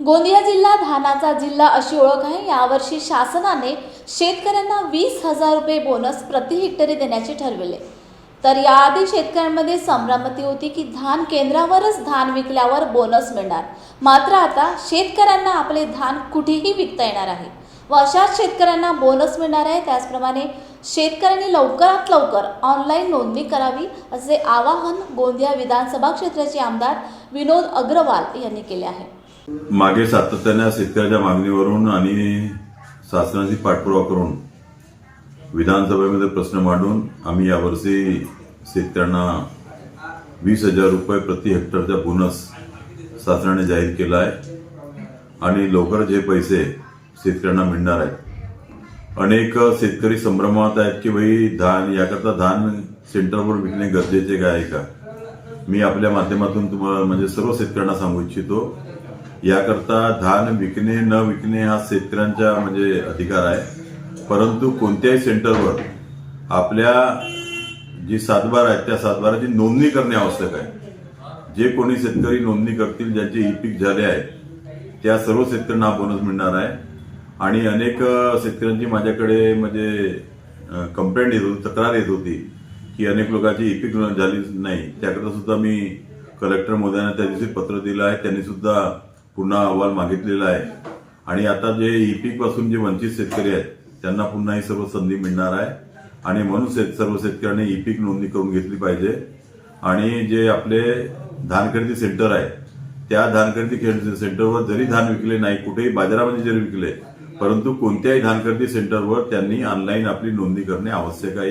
गोंदिया जिल्हा धानाचा जिल्हा अशी ओळख आहे. यावर्षी शासनाने शेतकऱ्यांना वीस हजार रुपये बोनस प्रति हेक्टरी देण्याचे ठरविले. तर याआधी शेतकऱ्यांमध्ये संभ्रमती होती की धान केंद्रावरच धान विकल्यावर बोनस मिळणार. मात्र आता शेतकऱ्यांना आपले धान कुठेही विकता येणार आहे व अशाच शेतकऱ्यांना बोनस मिळणार आहे. त्याचप्रमाणे शेतकऱ्यांनी लवकरात लवकर ऑनलाईन नोंदणी करावी असे आवाहन गोंदिया विधानसभा क्षेत्राचे आमदार विनोद अग्रवाल यांनी केले आहे. मागे सातत्याने शेतकऱ्याच्या मागणीवरून आणि शासनाची पाठपुरावा करून विधानसभेमध्ये प्रश्न मांडून आम्ही यावर्षी शेतकऱ्यांना वीस हजार रुपये प्रति हेक्टरचा बोनस शासनाने जाहीर केला आहे. आणि लवकरच हे पैसे शेतकऱ्यांना मिळणार आहेत. अनेक शेतकरी संभ्रमात आहेत की भाई धान याकरता धान सेंटरवर विकणे गरजेचे काय आहे का? मी आपल्या माध्यमातून तुम्हाला म्हणजे सर्व शेतकऱ्यांना सांगू इच्छितो. याकरता धान विकणे न विकणे हा शेतकऱ्यांचा म्हणजे अधिकार आहे. परंतु कोणत्याही सेंटरवर आपल्या जी सातबार आहेत त्या सातबाराची नोंदणी करणे आवश्यक आहे. जे कोणी शेतकरी नोंदणी करतील ज्यांचे ई पीक झाले आहे त्या सर्व शेतकऱ्यांना हा बोनस मिळणार आहे. आणि अनेक शेतकऱ्यांची माझ्याकडे म्हणजे कंप्लेंट येत होती तक्रार येत होती. की अनेक लोकांची ई झाली नाही. त्याकरता सुद्धा मी कलेक्टर मोदयांना त्या दिवशी पत्र दिलं आहे. त्यांनी सुद्धा पुन्हा अहवाल मागितलेला आहे. आणि आता जे इपिकपासून जे वंचित शेतकरी आहेत त्यांना पुन्हा ही सर्व संधी मिळणार आहे. आणि म्हणून शेत- सर्व शेतकऱ्यांनी इपिक नोंदणी करून घेतली पाहिजे. आणि जे आपले धान खरेदी सेंटर आहे त्या धान खरेदी सेंटरवर जरी धान विकले नाही कुठेही बाजारामध्ये जरी विकले परंतु कोणत्याही धान खरेदी सेंटरवर त्यांनी ऑनलाईन आपली नोंदणी करणे आवश्यक आहे.